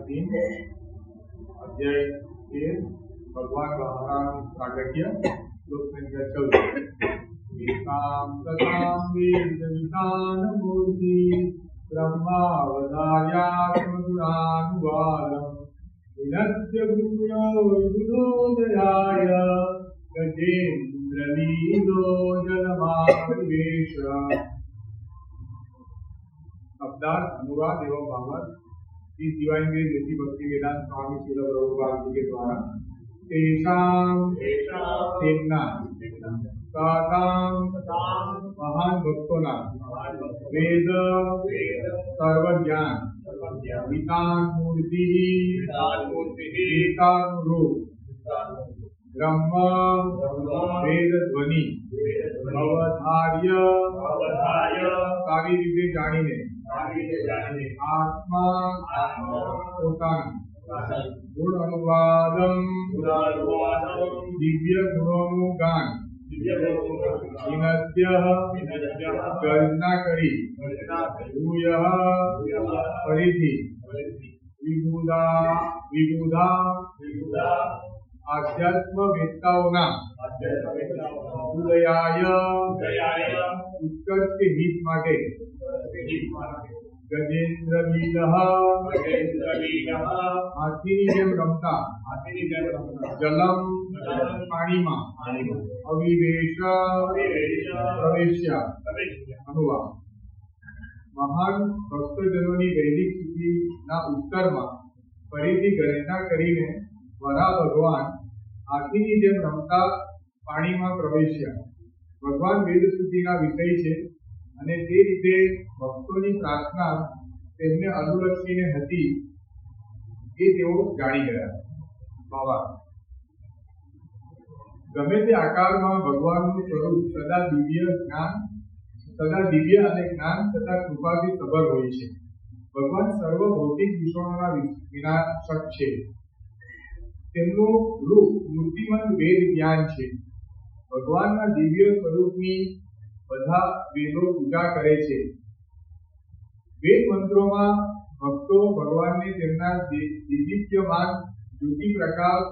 અધીન અધ્યાય તેર ભગવાન રામ કાગટ્ય શ્લોક અનુવાદ એવા ભાવાર્થ इस डिवाइन ग्रेस ऋषि भक्ति वेदांत स्वामी शिल प्रभुपाद जी के द्वारा तेषाम તેમના સાતામ મહાન ભક્તોના વેદ સર્વ જ્ઞાન વિધાન મૂર્તિ વિસ્તારનું રૂપ બ્રહ્મ વેદ ધ્વનિ અવધાર્ય સારી રીતે જાણીને આત્મા પોતાનું ગુણ અનુવાદમ દિવ્ય ગુણોનું ગાન વિનદ્ય ગર્જના કરી ભૂય ફરીથી વિબુધા વિબુધા આધ્યાત્મ વેદતાઓના ઉદયાય ઉત્કર્ષ હિત માટે ગજેન્દ્ર લીલ હાથીની જેમ રમતા જલમ પાણીમાં અવિવેશ પ્રવેશ્યા અનુવાદ મહાન ભક્તજનોની વૈદિક સ્થિતિના ઉત્તરમાં ફરીથી ગણના કરીને વરા ભગવાન હાથીની જેમ રમતા પાણીમાં પ્રવેશ્યા. ભગવાન વેદ સુધીના વિષય છે અને તે રીતે ભક્તોની પ્રાર્થના તેમને અનુલક્ષીને હતી એ તેઓ જાણી ગયા. બાબા ગમે તે આકારમાં ભગવાનનું સ્વરૂપ સદા દિવ્ય જ્ઞાન, સદા દિવ્ય અને જ્ઞાન તથા કૃપાથી સભર હોય છે. ભગવાન સર્વ ભૌતિક દૂષણોના વિનાશક છે. તેમનું રૂપ મૂર્તિમંત વેદ જ્ઞાન છે. ભગવાનના દિવ્ય સ્વરૂપની બધા વેદો પૂજા કરે છે. વેદ મંત્રોમાં ભક્તો ભગવાનને તેમના દિદીપ્યમાન જ્યોતિ પ્રકાશ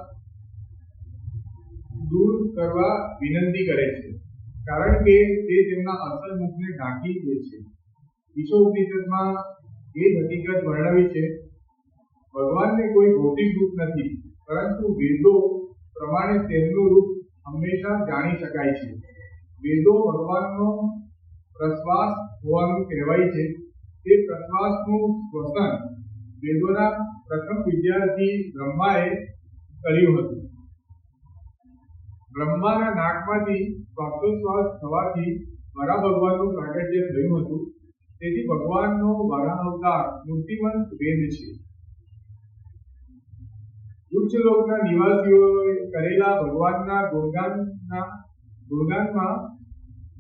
દૂર કરવા વિનંતી કરે છે. કારણ કે તે તેમના અસલ મુખને ઢાંકી દે છે. ઈશોપનિષદમાં એ હકીકત વર્ણવી છે, ભગવાનને કોઈ ભૌતિક રૂપ નથી, પરંતુ વેદો પ્રમાણે તેમનું રૂપ હંમેશા જાણી શકાય છે. વેદો ભગવાનનો પ્રશ્વાસ હોવાનું કહેવાય છે. તે પ્રશ્વાસનું શ્વસન વેદોના પ્રથમ વિદ્યાર્થી બ્રહ્માએ કર્યું હતું. બ્રહ્માના નાકમાંથી શ્વાસોશ્વાસ થવાથી વરા ભગવાનનું પ્રાગટ્ય થયું હતું. તેથી ભગવાનનો વરાહ અવતાર મૂર્તિમંત વેદ છે. ઉચ્ચ લોકના નિવાસીઓએ કરેલા ભગવાનના ગુણગાનના, ગુણગાનમાં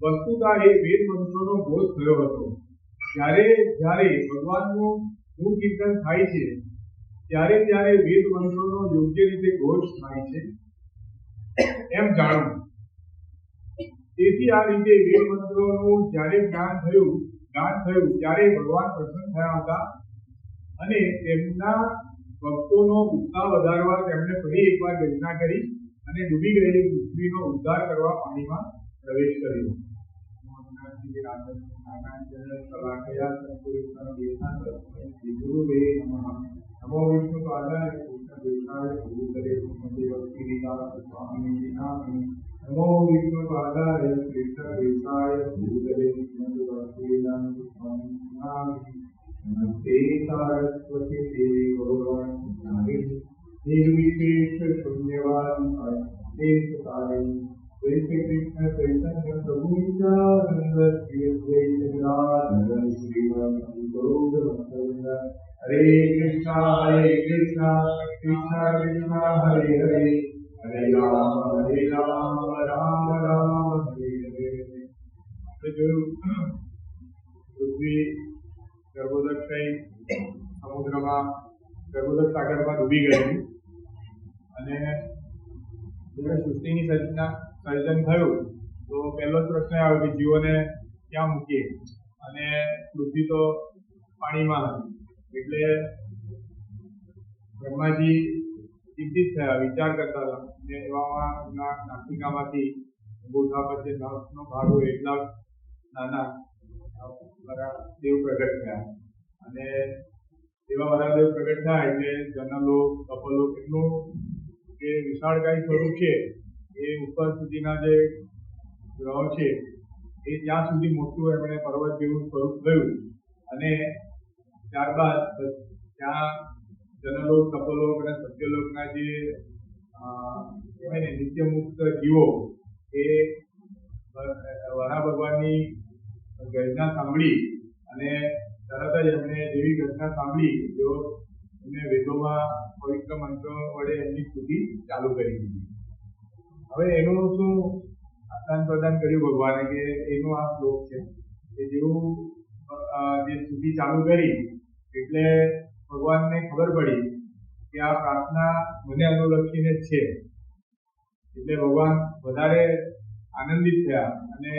વસ્તુતા એ વેદ મંત્રોનો બોધ થયો હતો. જ્યારે જ્યારે ભગવાનનું હું કીર્તન થાય છે, ત્યારે ત્યારે વેદ મંત્રોનો યોગ્ય રીતે ઘોષ થાય છે. એમ જાણો તેથી આ રીતે વેદ મંત્રોનું જ્યારે જ્ઞાન થયું જ્ઞાન થયું, ત્યારે ભગવાન પ્રસન્ન થયા હતા અને તેમના ભક્તોનો ઉત્સાહ વધારવા તેમણે ફરી એકવાર ગર્જના કરી અને ડૂબી ગયેલી પૃથ્વીનો ઉદ્ધાર કરવા પાણીમાં પ્રવેશ કર્યો. નમો વિષ્ણુ પાદાય કૃષ્ણ દેવતાય ભૂતલે ભક્તિ વિકાસ સ્વામી નામી નમો વિષ્ણુ પાદાય કૃષ્ણ દેવતાય ભૂતલે ભક્તિ સ્વામી નામી નમસ્તે સારસ્વતી દેવવાણી નિર્વિશેષ શૂન્યવાદ અર્થેશ કારી શ્રી કૃષ્ણ ચૈતન્ય પ્રભુ નિત્યાનંદ શ્રી અદ્વૈત શ્રીમદ ગૌર હરે કૃષ્ણ હરે કૃષ્ણ કૃષ્ણ કૃષ્ણ હરે હરે હરે રામ હરે રામ રામ રામ હરે હરે આપણે જોયું પૃથ્વી ગર્ભોદક થઈ સમુદ્રમાં ગર્ભોદક સાગરમાં ડૂબી ગયેલી અને સૃષ્ટિની સર્જના સર્જન થયું, તો પહેલો જ પ્રશ્ન આવ્યો કે જીવોને ક્યાં મૂકીએ? અને પૃથ્વી તો પાણીમાં હતી, એટલે બ્રહ્માજી ચિંતિત થયા, વિચાર કરતા હતા. અને એવામાં નાસિકામાંથી ગોઠા જે નખનો ભાગ હોય એટલા નાના દેવ પ્રગટ થયા. અને એવા બધા દેવ પ્રગટ થાય એટલે જનલો કપલો એટલું જે વિશાળકાય સ્વરૂપ છે. એ ઉપર સુધીના જે ગ્રહ છે, એ ત્યાં સુધી મોટું એમણે પર્વત જેવું સ્વરૂપ થયું. અને ત્યારબાદ ત્યાં જનલોક કપલોક અને સત્યલોકના જે કહેવાય ને, નિત્યમુક્ત જીવો, એ વરા ભગવાનની ગર્જના સાંભળી અને તરત જ એમણે જેવી ઘટના સાંભળી તેઓ પ્રદાન કર્યું ભગવાને કે એનો આ શ્લોક છે. કે જેવું જે સ્તુતિ ચાલુ કરી, એટલે ભગવાનને ખબર પડી કે આ પ્રાર્થના મને અનુલક્ષીને છે. એટલે ભગવાન વધારે આનંદિત થયા અને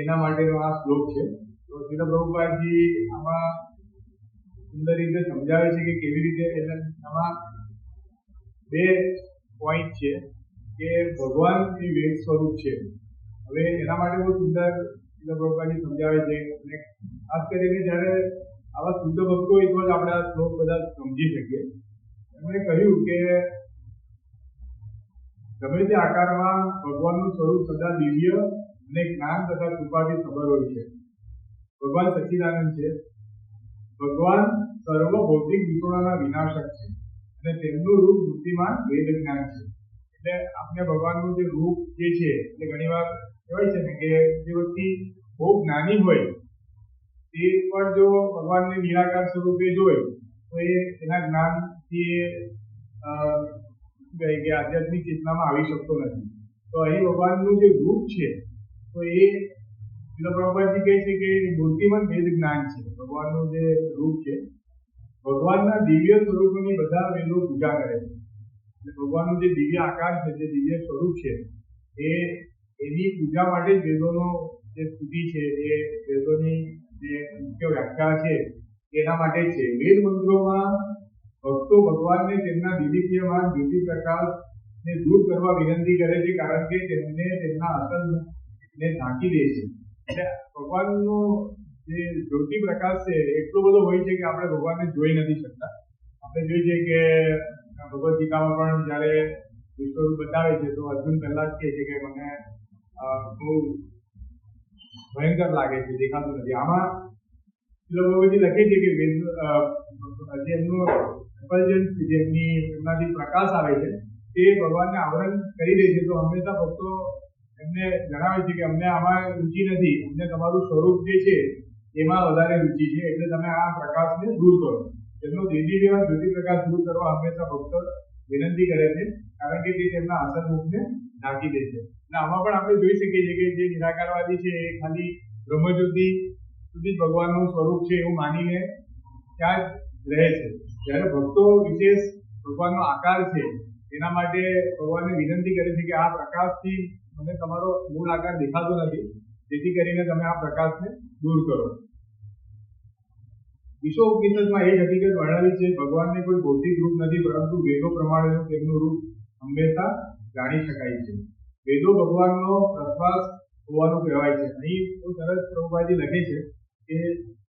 એના માટેનો આ શ્લોક છે. તો શ્રીલ પ્રભુપાદજી આમાં સુંદર રીતે સમજાવે છે કે કેવી રીતે એટલે બે પોઈન્ટ છે. કે ભગવાન એ વેદ સ્વરૂપ છે. હવે એના માટે બહુ સુંદર પ્રભુપાજી સમજાવે છે. અને ખાસ કરીને જ્યારે આવા શુદ્ધ ભક્તો એક જ આપણા શ્લોક બધા સમજી શકીએ. એમણે કહ્યું કે ગમે તે આકારમાં ભગવાનનું સ્વરૂપ સદા દિવ્ય અને જ્ઞાન તથા કૃપાથી ખબર હોય છે. ભગવાન સચ્ચિદાનંદ છે. ભગવાન સર્વ ભૌતિક વિષયોના વિનાશક છે. અને તેમનું રૂપ મૂર્તિમાન વેદ જ્ઞાન છે. એટલે આપણે ભગવાનનું જે રૂપ જે છે, એ ઘણીવાર કહેવાય છે ને કે જે વ્યક્તિ બહુ જ્ઞાની હોય, તે પણ જો ભગવાનને નિરાકાર સ્વરૂપે જોઈ તો એ એના જ્ઞાનથી કે આધ્યાત્મિક ચેતનામાં આવી શકતો નથી. તો અહીં ભગવાનનું જે રૂપ છે, તો એ પ્રભુપાદજી કહે છે કે મૂર્તિમાં ભેદ જ્ઞાન છે. ભગવાનનું જે રૂપ છે, ભગવાનના દિવ્ય સ્વરૂપની બધા વેદો પૂજા કરે છે. ભગવાનનું જે દિવ્ય આકાર છે, જે દિવ્ય સ્વરૂપ છે, એ એની પૂજા માટે વેદોનો જે સ્તુતિ છે એ વેદોની જે મુખ્ય વ્યાખ્યા છે, એના માટે છે. વેદ મંત્રોમાં ભક્તો ભગવાનને તેમના દિલીપ્યમાન જ્યોતિ પ્રકાશને દૂર કરવા વિનંતી કરે છે, કારણ કે તેમને તેમના આસનને ઢાંકી દે છે. એટલે ભગવાનનો જે જ્યોતિ પ્રકાશ છે, એટલો બધો હોય છે કે આપણે ભગવાનને જોઈ નથી શકતા. આપણે જોઈએ છીએ કે ભગવદ ગીતામાં પણ જ્યારે વિશ્વરૂપ બતાવે છે, તો અર્જુન પહેલા જ કહે છે કે મને બહુ ભયંકર લાગે છે, દેખાતું નથી. આમાં ભગવતી લખે છે કે જે એમનાથી પ્રકાશ આવે છે, તે ભગવાનને આવરણ કરી દે છે. તો હંમેશા ભક્તો એમને જણાવે છે કે અમને આમાં રુચિ નથી. અમને તમારું સ્વરૂપ જે છે, એમાં વધારે રુચિ છે. એટલે તમે આ પ્રકાશને દૂર કરો. તેમનો દેદી દેવા જ્યોતિ પ્રકાશ દૂર કરવા હંમેશા ભક્તો વિનંતી કરે છે, કારણ કે તે તેમના અસર મુખને ઢાંકી દે છે. અને આમાં પણ આપણે જોઈ શકીએ છીએ કે જે નિરાકારવાદી છે, એ ખાલી બ્રહ્મજ્યોતિ સુધી ભગવાનનું સ્વરૂપ છે એવું માનીને ત્યાં જ રહે છે. જ્યારે ભક્તો વિશેષ ભગવાનનો આકાર છે, એના માટે ભગવાનને વિનંતી કરે છે કે આ પ્રકાશથી મને તમારો મૂળ આકાર દેખાતો નથી, જેથી કરીને તમે આ પ્રકાશને દૂર કરો. વિશ્વ ઉપનિષદમાં એ હકીકત વર્ણવી છે, ભગવાનને કોઈ ભૌતિક રૂપ નથી, પરંતુ વેદો પ્રમાણે તેમનું રૂપ હંમેશા જાણી શકાય છે. વેદો ભગવાનનો પ્રશ્વાસ હોવાનું કહેવાય છે. અહીં તો સરસ પ્રભુભાજી લખે છે કે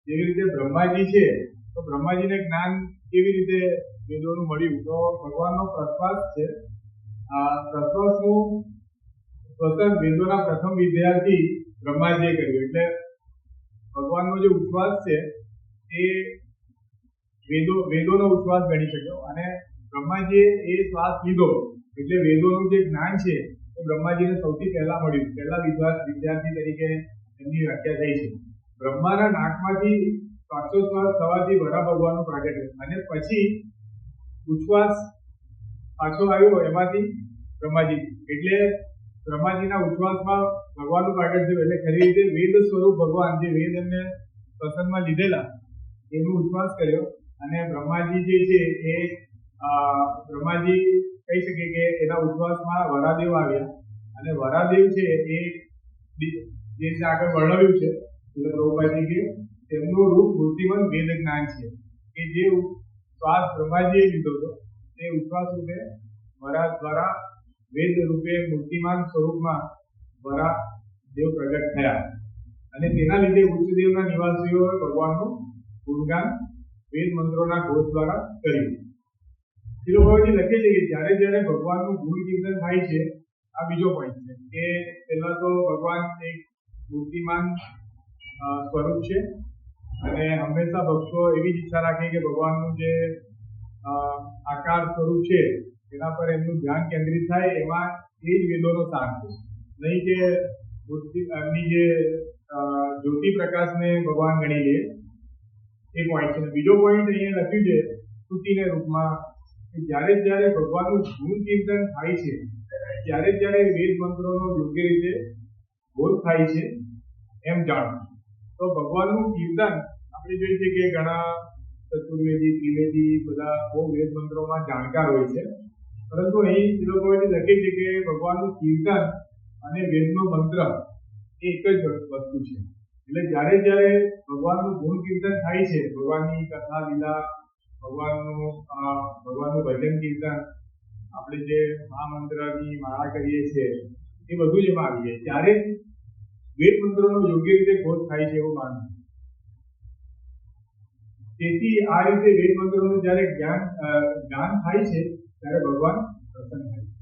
જેવી રીતે બ્રહ્માજી છે, તો બ્રહ્માજીને જ્ઞાન કેવી રીતે વેદોનું મળ્યું? તો ભગવાનનો પ્રશ્વાસ છે. આ પ્રશ્વાસનું સ્વતંત્ર વેદોના પ્રથમ વિદ્યાર્થી બ્રહ્માજીએ કર્યું. એટલે ભગવાનનો જે ઉપવાસ છે એ વેદો, વેદોનો ઉચ્છવાસ ગણી શક્યો. અને બ્રહ્માજીએ એ શ્વાસ લીધો, એટલે વેદોનું જે જ્ઞાન છે, એ બ્રહ્માજીને સૌથી પહેલા મળ્યું. પહેલા વિદ્વા- વિદ્યાર્થી તરીકે એમની વ્યાખ્યા થઈ છે. બ્રહ્માના નાકમાંથી શ્વાસોશ્વાસ થવાથી વરા ભગવાનનું પ્રાગટ્ય અને પછી ઉચ્છવાસ પાછો આવ્યો એમાંથી બ્રહ્માજી. એટલે બ્રહ્માજીના ઉચ્છવાસમાં ભગવાનનું પ્રાગટ્ય એટલે ખરી રીતે વેદ સ્વરૂપ ભગવાન, જે વેદ એમને પ્રસંગમાં લીધેલા એનું ઉચ્છ્વાસ કર્યો અને બ્રહ્માજી જે છે એ બ્રહ્માજી કહી શકીએ કે એના ઉચ્છ્વાસમાં વરાદેવ આવ્યા. અને વરાદેવ છે એ જે રીતે આગળ વર્ણવ્યું છે, એટલે પ્રભુભાઈ કે તેમનું રૂપ મૂર્તિમંત વેદ જ્ઞાન છે. કે જે શ્વાસ બ્રહ્માજીએ લીધો હતો, તે ઉશ્વાસ રૂપે વરા દ્વારા વેદ રૂપે મૂર્તિમાન સ્વરૂપમાં વરા દેવ પ્રગટ થયા. અને તેના લીધે ઉચ્ચદેવના નિવાસીઓ ભગવાનનું ગુણગાન, વેદ મંત્રોના ઘોષ દ્વારા કર્યું. શિલોભાઈજી લખે છે કે જ્યારે જ્યારે ભગવાનનું ગુણ કીર્તન થાય છે, આ બીજો પોઈન્ટ છે, કે પહેલા તો ભગવાન એક મૂર્તિમાન સ્વરૂપ છે અને હંમેશા ભક્તો એવી જ ઈચ્છા રાખે કે ભગવાનનું જે આકાર સ્વરૂપ છે, એના પર એમનું ધ્યાન કેન્દ્રિત થાય, એમાં એ જ વેદોનો સાર છે. નહીં કે મૂર્તિ, એમની જે જ્યોતિ પ્રકાશને ભગવાન ગણી લે એ પોઈન્ટ છે. બીજો પોઈન્ટ અહીંયા લખ્યું છે, સ્તુતિના રૂપમાં જ્યારે જ્યારે ભગવાનનું ગુણ કીર્તન થાય છે, ત્યારે ત્યારે વેદ મંત્રોનો યોગ્ય રીતે બોધ થાય છે, એમ જાણવું. તો ભગવાનનું કીર્તન આપણે જોઈએ છીએ કે ઘણા ચતુર્વેદી, ત્રિવેદી બધા બહુ વેદ મંત્રોમાં જાણકાર હોય છે. પરંતુ અહીં એ લોકો એ લખે છે કે ભગવાનનું કીર્તન અને વેદનો મંત્ર એ એક જ વસ્તુ છે. એટલે જ્યારે જ્યારે ભગવાનનું ગુણ કીર્તન થાય છે, ભગવાનની કથા, લીલા, ભગવાનનું ભગવાનનું ભજન કીર્તન, આપણે જે મહામંત્રની માળા કરીએ છીએ, એ બધું જ એમાં આવી જાય ત્યારે વેદ મંત્રોનો યોગ્ય રીતે ખોજ થાય છે એવું માનવું. તેથી આ રીતે વેદ મંત્રોનું જ્યારે જ્ઞાન જ્ઞાન થાય છે, ત્યારે ભગવાન પ્રસન્ન થાય છે.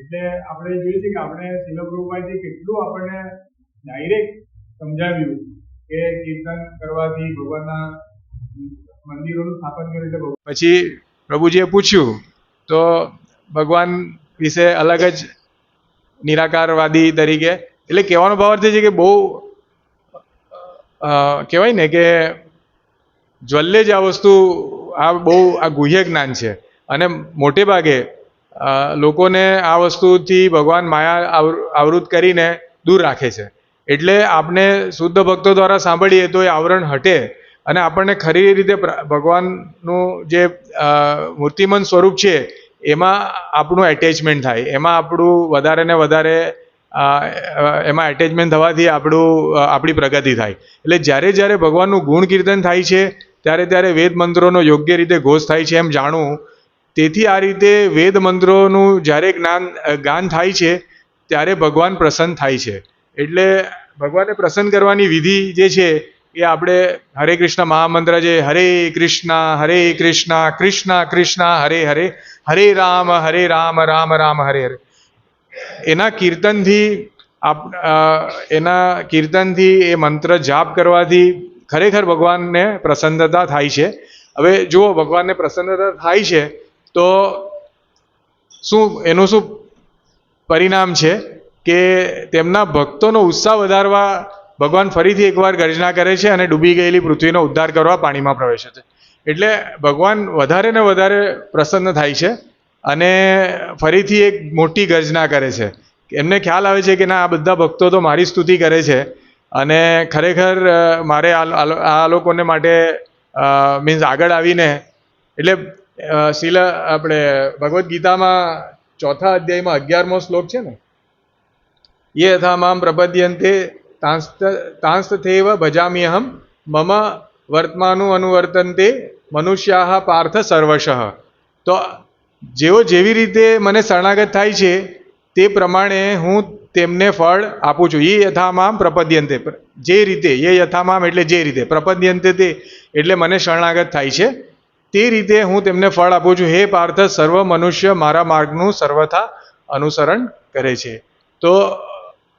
એટલે આપણે જોઈએ છીએ કે આપણે શિલપ્રભુપાથી કેટલું આપણને ડાયરેક્ટ સમજાવ્યું. કે કીર્તન કરવાથી ભગવાનના મંદિરોનું સ્થાપન કર્યું એટલે પછી પ્રભુજીએ પૂછ્યું, તો ભગવાન વિશે અલગ જ નિરાકારવાદી તરીકે, એટલે કહેવાનો ભાવ અર્થ છે કે બહુ કહેવાય ને કે જ્વલ્લે જ આ વસ્તુ, આ બહુ, આ ગુહ્ય જ્ઞાન છે. અને મોટે ભાગે લોકોને આ વસ્તુથી ભગવાન માયા આવ- આવૃત કરીને દૂર રાખે છે. એટલે આપણે શુદ્ધ ભક્તો દ્વારા સાંભળીએ તો એ આવરણ હટે અને આપણને ખરી રીતે ભગવાનનું જે મૂર્તિમંત સ્વરૂપ છે, એમાં આપણું એટેચમેન્ટ થાય. એમાં આપણું વધારે ને વધારે એમાં એટેચમેન્ટ થવાથી આપણું આપણી પ્રગતિ થાય. એટલે જ્યારે જ્યારે ભગવાનનું ગુણ કીર્તન થાય છે, ત્યારે ત્યારે વેદ મંત્રોનો યોગ્ય રીતે ઘોષ થાય છે એમ જાણવું તેથી આ રીતે વેદ મંત્રોનું જ્યારે જ્ઞાન ગાન થાય છે, ત્યારે ભગવાન પ્રસન્ન થાય છે. એટલે ભગવાનને પ્રસન્ન કરવાની વિધિ જે છે એ આપણે હરે કૃષ્ણ મહામંત્ર જે હરે કૃષ્ણ હરે કૃષ્ણ કૃષ્ણ કૃષ્ણ, હરે હરે હરે રામ હરે રામ રામ રામ, હરે હરે. એના કીર્તનથી આપ એના કીર્તનથી એ મંત્ર જાપ કરવાથી ખરેખર ભગવાનને પ્રસન્નતા થાય છે. હવે જુઓ, ભગવાનને પ્રસન્નતા થાય છે તો શું, એનું શું પરિણામ છે? કે તેમના ભક્તોનો ઉત્સાહ વધારવા ભગવાન ફરીથી એકવાર ગર્જના કરે છે અને ડૂબી ગયેલી પૃથ્વીનો ઉદ્ધાર કરવા પાણીમાં પ્રવેશે છે. એટલે ભગવાન વધારે ને વધારે પ્રસન્ન થાય છે અને ફરીથી એક મોટી ગર્જના કરે છે. એમને ખ્યાલ આવે છે કે ના, આ બધા ભક્તો તો મારી સ્તુતિ કરે છે અને ખરેખર મારે આ લોકોને માટે મીન્સ આગળ આવીને, એટલે શીલ, આપણે ભગવદ્ ગીતામાં ચોથા અધ્યાયમાં અગિયારમો શ્લોક છે ને ये यथा मां प्रपद्यन्ते तांस्त तांस्तथैव भजाम्यहं मम વર્તમાનું અનુવર્તનતે મનુષ્યાહ પાર્થ સર્વશઃ તો જેઓ જેવી રીતે મને શરણાગત થાય છે તે પ્રમાણે હું તેમને ફળ આપું છું એ યથામામ પ્રપદ્યંતે જે રીતે એ યથામામ એટલે જે રીતે પ્રપદ્યંતે તે એટલે મને શરણાગત થાય છે તે રીતે હું તેમને ફળ આપું છું હે પાર્થ સર્વ મનુષ્ય મારા માર્ગનું સર્વથા અનુસરણ કરે છે તો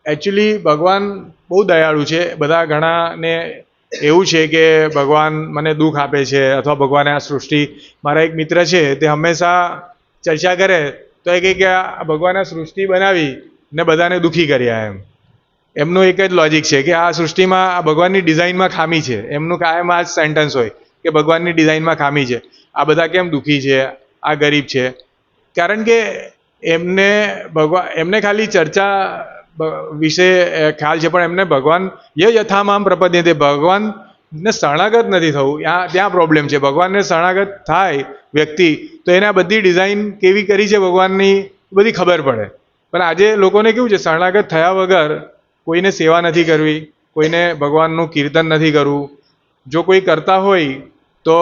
એકચ્યુઅલી ભગવાન બહુ દયાળુ છે. બધા ઘણાને એવું છે કે ભગવાન મને દુઃખ આપે છે અથવા ભગવાને આ સૃષ્ટિ મારા એક મિત્ર છે તે હંમેશા ચર્ચા કરે તો એ કહે કે આ ભગવાને સૃષ્ટિ બનાવી ને બધાને દુઃખી કર્યા એમ. એમનું એક જ લોજિક છે કે આ સૃષ્ટિમાં આ ભગવાનની ડિઝાઇનમાં ખામી છે. એમનું કાયમ આ જ સેન્ટન્સ હોય કે ભગવાનની ડિઝાઇનમાં ખામી છે. આ બધા કેમ દુઃખી છે? આ ગરીબ છે. કારણ કે એમને ભગવાન એમને ખાલી ચર્ચા વિશે ખ્યાલ છે, પણ એમને ભગવાન, ય યથામામ પ્રપદ્યતે, ભગવાનને શરણાગત નથી થવું. ત્યાં ત્યાં પ્રોબ્લેમ છે. ભગવાનને શરણાગત થાય વ્યક્તિ, તો એને આ બધી ડિઝાઇન કેવી કરી છે ભગવાનની બધી ખબર પડે. પણ આજે લોકોને કેવું છે, શરણાગત થયા વગર કોઈને સેવા નથી કરવી, કોઈને ભગવાનનું કીર્તન નથી કરવું. જો કોઈ કરતા હોય, તો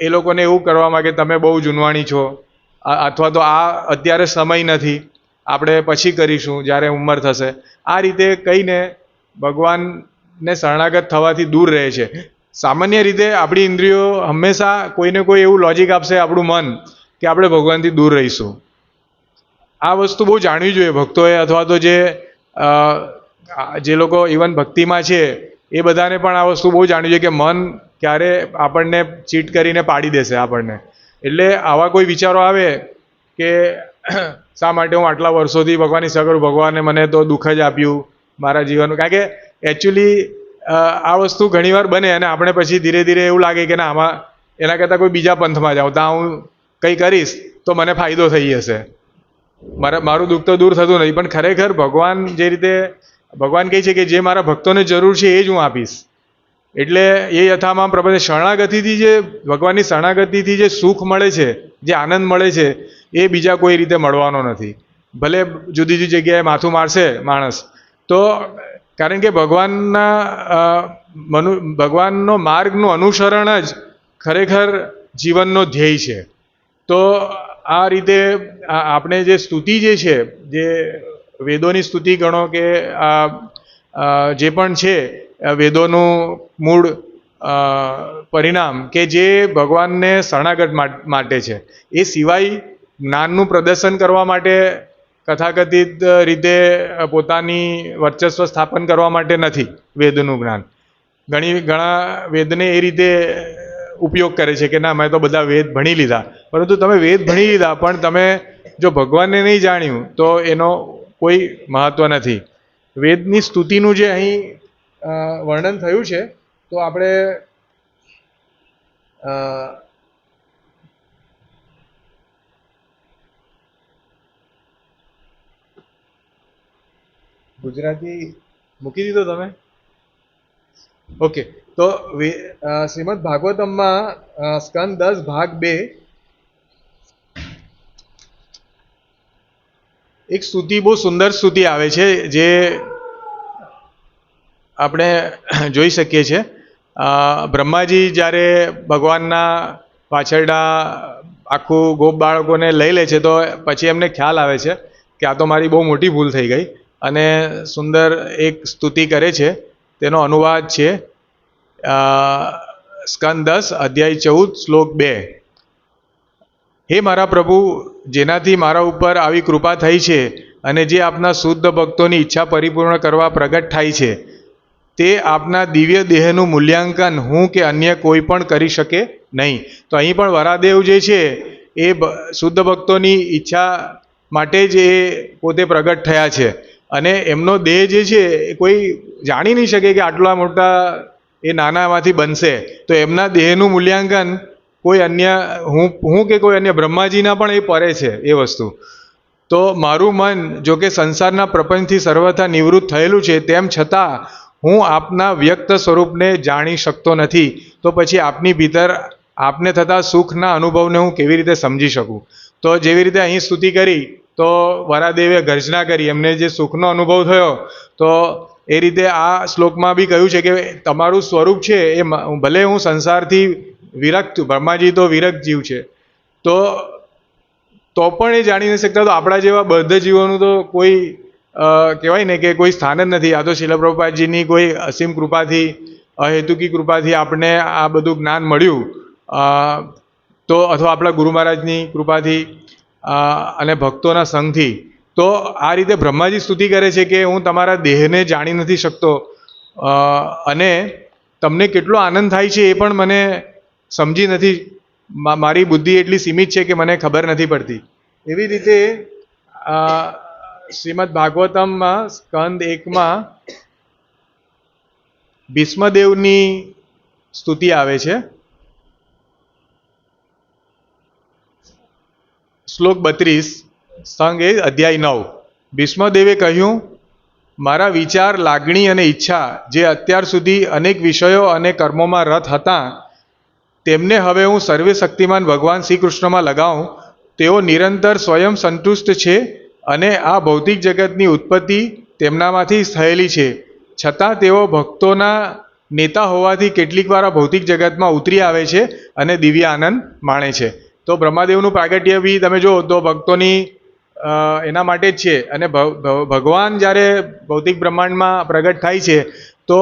એ લોકોને એવું કરવામાં કે તમે બહુ જૂનવાણી છો. અથવા તો આ અત્યારે સમય નથી. આપણે પછી કરીશું, જ્યારે ઉંમર થશે. આ રીતે કહીને ભગવાનને શરણાગત થવાથી દૂર રહે છે. સામાન્ય રીતે આપણી ઇન્દ્રિયો હંમેશા કોઈને કોઈ એવું લોજિક આપશે આપણું મન કે આપણે ભગવાનથી દૂર રહીશું. આ વસ્તુ બહુ જાણવી જોઈએ ભક્તોએ અથવા તો જે જે લોકો ઇવન ભક્તિમાં છે, એ બધાને પણ આ વસ્તુ બહુ જાણવી જોઈએ કે મન ક્યારે આપણને ચીટ કરીને પાડી દેશે આપણને. એટલે આવા કોઈ વિચારો આવે કે શા માટે હું આટલા વર્ષોથી ભગવાનની સગર ભગવાને મને તો દુઃખ જ આપ્યું મારા જીવનનું? કારણ કે એકચ્યુઅલી આ વસ્તુ ઘણીવાર બને અને આપણે પછી ધીરે ધીરે એવું લાગે કે ના, આમાં એના કરતાં કોઈ બીજા પંથમાં જાઉં. ત્યાં હું કંઈ કરીશ તો મને ફાયદો થઈ જશે મારા, મારું દુઃખ તો દૂર થતું નથી, પણ ખરેખર ભગવાન જે રીતે, ભગવાન કહે છે કે જે મારા ભક્તોને જરૂર છે એ જ હું આપીશ. એટલે એ યથામાં પ્રભુ શરણાગતિથી જે, ભગવાનની શરણાગતિથી જે સુખ મળે છે, જે આનંદ મળે છે એ બીજા કોઈ રીતે મળવાનો નથી. ભલે જુદી જુદી જગ્યાએ માથું મારશે માણસ, તો કારણ કે ભગવાનના મનુ, ભગવાનનો માર્ગનું અનુસરણ જ ખરેખર જીવનનો ધ્યેય છે. તો આ રીતે આપણે જે સ્તુતિ જે છે, જે વેદોની સ્તુતિ ગણો કે આ જે પણ છે વેદોનું મૂળ પરિણામ કે જે ભગવાનને શરણાગત માટે છે. એ સિવાય જ્ઞાનનું પ્રદર્શન કરવા માટે કથાકથિત રીતે પોતાની વર્ચસ્વ સ્થાપન કરવા માટે નથી વેદનું જ્ઞાન. ઘણી, ઘણા વેદને એ રીતે ઉપયોગ કરે છે કે ના, મેં તો બધા વેદ ભણી લીધા. પરંતુ તમે વેદ ભણી લીધા, પણ તમે જો ભગવાનને નહીં જાણ્યું, તો એનો કોઈ મહત્વ નથી. વેદની સ્તુતિનું જે અહીં વર્ણન થયું છે, તો આપણે ગુજરાતી મૂકી દીધો તમે? ઓકે તો શ્રીમદ ભાગવતમમાં સ્કંદ દસ ભાગ બે. એક સ્તુતિ, બહુ સુંદર સ્તુતિ આવે છે, જે આપણે જોઈ શકીએ છીએ. બ્રહ્માજી જ્યારે ભગવાનના પાછળના આખું ગોપ બાળકોને લઈ લે છે, તો પછી એમને ખ્યાલ આવે છે કે આ તો મારી બહુ મોટી ભૂલ થઈ ગઈ. અને સુંદર એક સ્તુતિ કરે છે. તેનો અનુવાદ છે સ્કંદ દસ અધ્યાય ચૌદ શ્લોક બે. હે મારા પ્રભુ, જેનાથી મારા ઉપર આવી કૃપા થઈ છે અને જે આપના શુદ્ધ ભક્તોની ઈચ્છા પરિપૂર્ણ કરવા પ્રગટ થાય છે, તે આપના દિવ્ય દેહનું મૂલ્યાંકન હું કે અન્ય કોઈ પણ કરી શકે નહીં. તો અહીં પણ વરાદેવ જે છે, એ શુદ્ધ ભક્તોની ઈચ્છા માટે જ એ પોતે પ્રગટ થયા છે. અને એમનો દેહ જે છે, એ કોઈ જાણી નહીં શકે કે આટલા મોટા એ નાનામાંથી બનશે. તો એમના દેહનું મૂલ્યાંકન કોઈ અન્ય, હું હું કે કોઈ અન્ય બ્રહ્માજીના પણ એ પરે છે, એ વસ્તુ. તો મારું મન જો કે સંસારના પ્રપંચથી સર્વથા નિવૃત્ત થયેલું છે, તેમ છતાં હું આપના વ્યક્ત સ્વરૂપને જાણી શકતો નથી. તો પછી આપની ભીતર આપને થતા સુખના અનુભવને હું કેવી રીતે સમજી શકું? તો જેવી રીતે અહીં સ્તુતિ કરી તો વરાદેવે ગર્જના કરી. એમને જે સુખનો અનુભવ થયો, તો એ રીતે આ શ્લોકમાં બી કહ્યું છે કે તમારું સ્વરૂપ છે એ ભલે હું સંસારથી વિરક્ત, બ્રહ્માજી તો વિરક્ત જીવ છે. તો તો પણ એ જાણી નથી શકતા. તો આપણા જેવા બધા જીવોનું તો કોઈ કહેવાય ને કે કોઈ સ્થાન જ નથી. આ તો શિલા કોઈ અસીમ કૃપાથી, અહેતુકી કૃપાથી આપણને આ બધું જ્ઞાન મળ્યું. તો અથવા આપણા ગુરુ મહારાજની કૃપાથી અને ભક્તોના સંઘથી. તો આ રીતે બ્રહ્માજી સ્તુતિ કરે છે કે હું તમારા દેહને જાણી નથી શકતો. અને તમને કેટલો આનંદ થાય છે એ પણ મને સમજી નથી. મારી બુદ્ધિ એટલી સીમિત છે કે મને ખબર નથી પડતી. એવી રીતે શ્રીમદ ભાગવતમમાં સ્કંદ એકમાં ભીષ્મદેવની સ્તુતિ આવે છે. શ્લોક બત્રીસ, સંગ એ અધ્યાય નવ. ભીષ્મદેવે કહ્યું, મારા વિચાર, લાગણી અને ઈચ્છા જે અત્યાર સુધી અનેક વિષયો અને કર્મોમાં રત હતા, તેમને હવે હું સર્વે શક્તિમાન ભગવાન શ્રી કૃષ્ણમાં લગાવું. તેઓ નિરંતર સ્વયં સંતુષ્ટ છે અને આ ભૌતિક જગતની ઉત્પત્તિ તેમનામાંથી થયેલી છે. છતાં તેઓ ભક્તોના નેતા હોવાથી કેટલીક વાર આ ભૌતિક જગતમાં ઉતરી આવે છે અને દિવ્ય આનંદ માણે છે. તો બ્રહ્માદેવનું પ્રાગટ્ય બી તમે જુઓ તો ભક્તોની એના માટે જ છે. અને ભગવાન જ્યારે ભૌતિક બ્રહ્માંડમાં પ્રગટ થાય છે, તો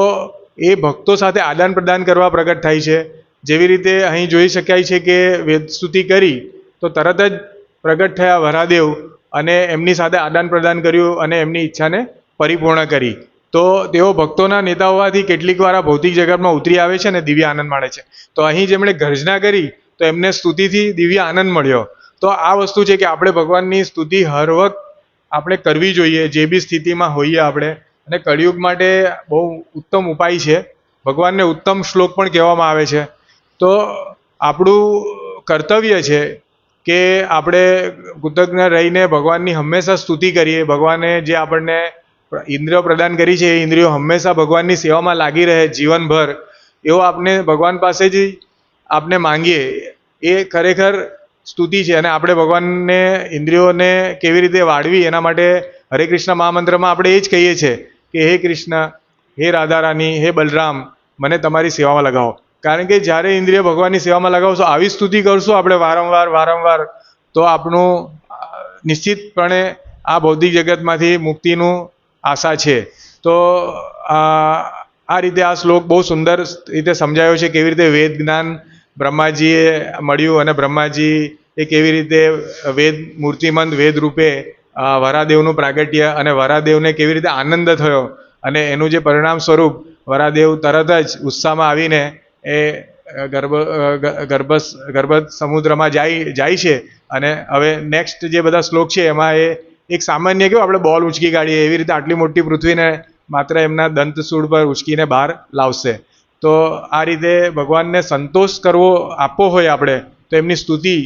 એ ભક્તો સાથે આદાન પ્રદાન કરવા પ્રગટ થાય છે. જેવી રીતે અહીં જોઈ શકાય છે કે વેદસ્તુતિ કરી, તો તરત જ પ્રગટ થયા વરાદેવ અને એમની સાથે આદાન પ્રદાન કર્યું અને એમની ઈચ્છાને પરિપૂર્ણ કરી. તો તેઓ ભક્તોના નેતા હોવાથી કેટલીક વાર ભૌતિક જગતમાં ઉતરી આવે છે અને દિવ્ય આનંદ માણે છે. તો અહીં જેમણે ગર્જના કરી તો એમને સ્તુતિથી દિવ્ય આનંદ મળ્યો. તો આ વસ્તુ છે કે આપણે ભગવાનની સ્તુતિ હર વખત આપણે કરવી જોઈએ, જે બી સ્થિતિમાં હોઈએ આપણે. અને કળિયુગ માટે બહુ ઉત્તમ ઉપાય છે. ભગવાનને ઉત્તમ શ્લોક પણ કહેવામાં આવે છે. તો આપણું કર્તવ્ય છે કે આપણે કૃતજ્ઞ રહીને ભગવાનની હંમેશા સ્તુતિ કરીએ. ભગવાને જે આપણને ઇન્દ્રિયો પ્રદાન કરી છે, એ ઇન્દ્રિયો હંમેશા ભગવાનની સેવામાં લાગી રહે જીવનભર. એવો આપણે ભગવાન પાસે જ આપણે માંગીએ, એ ખરેખર સ્તુતિ છે અને આપણે ભગવાનને, ઇન્દ્રિયોને કેવી રીતે વાળવી એના માટે હરે કૃષ્ણ મહામંત્રમાં આપણે એ જ કહીએ છીએ કે, હે કૃષ્ણ, હે રાધારાની, હે બલરામ, મને તમારી સેવામાં લગાવો. કારણ કે જ્યારે ઇન્દ્રિય ભગવાનની સેવામાં લગાવશો, આવી સ્તુતિ કરશું આપણે વારંવાર વારંવાર. તો આપણું નિશ્ચિતપણે આ ભૌતિક જગતમાંથી મુક્તિનું આશા છે. તો આ રીતે આ શ્લોક બહુ સુંદર રીતે સમજાયો છે, કેવી રીતે વેદ જ્ઞાન બ્રહ્માજીએ મળ્યું અને બ્રહ્માજી એ કેવી રીતે વેદ મૂર્તિમંત વેદ રૂપે વરાદેવનું પ્રાગટ્ય અને વરાદેવને કેવી રીતે આનંદ થયો અને એનું જે પરિણામ સ્વરૂપ વરાદેવ તરત જ ઉત્સાહમાં આવીને એ ગર્ભ ગર્ભ ગર્ભ સમુદ્રમાં જાય જાય છે અને હવે નેક્સ્ટ જે બધા શ્લોક છે એમાં એ એક સામાન્ય કેવું આપણે બોલ ઉંચકી કાઢીએ એવી રીતે આટલી મોટી પૃથ્વીને માત્ર એમના દંતસૂળ પર ઉચકીને બહાર લાવશે. તો આ રીતે ભગવાનને સંતોષ કરવો આપવો હોય આપણે, તો એમની સ્તુતિ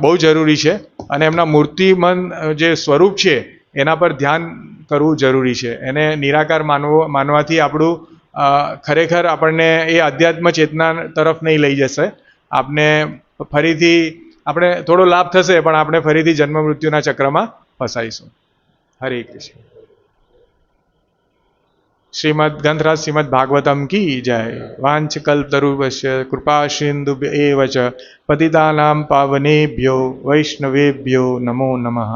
બહુ જરૂરી છે. અને એમના મૂર્તિમંત જે સ્વરૂપ છે, એના પર ધ્યાન કરવું જરૂરી છે. એને નિરાકાર માનવો, માનવાથી આપણું ખરેખર આપણને એ આધ્યાત્મ ચેતના તરફ નહીં લઈ જશે. આપને ફરીથી, આપણે થોડો લાભ થશે, પણ આપણે ફરીથી જન્મ મૃત્યુના ચક્રમાં ફસાઈશું. હરે કૃષ્ણ. શ્રીમદ ગ્રંથરાજ શ્રીમદ ભાગવતમ કી જય વાંચ કલ્પતરુવશ્ય કૃપા સિંધુ એવ ચ પતિતાનામ પાવનેભ્યો વૈષ્ણવેભ્યો નમો નમઃ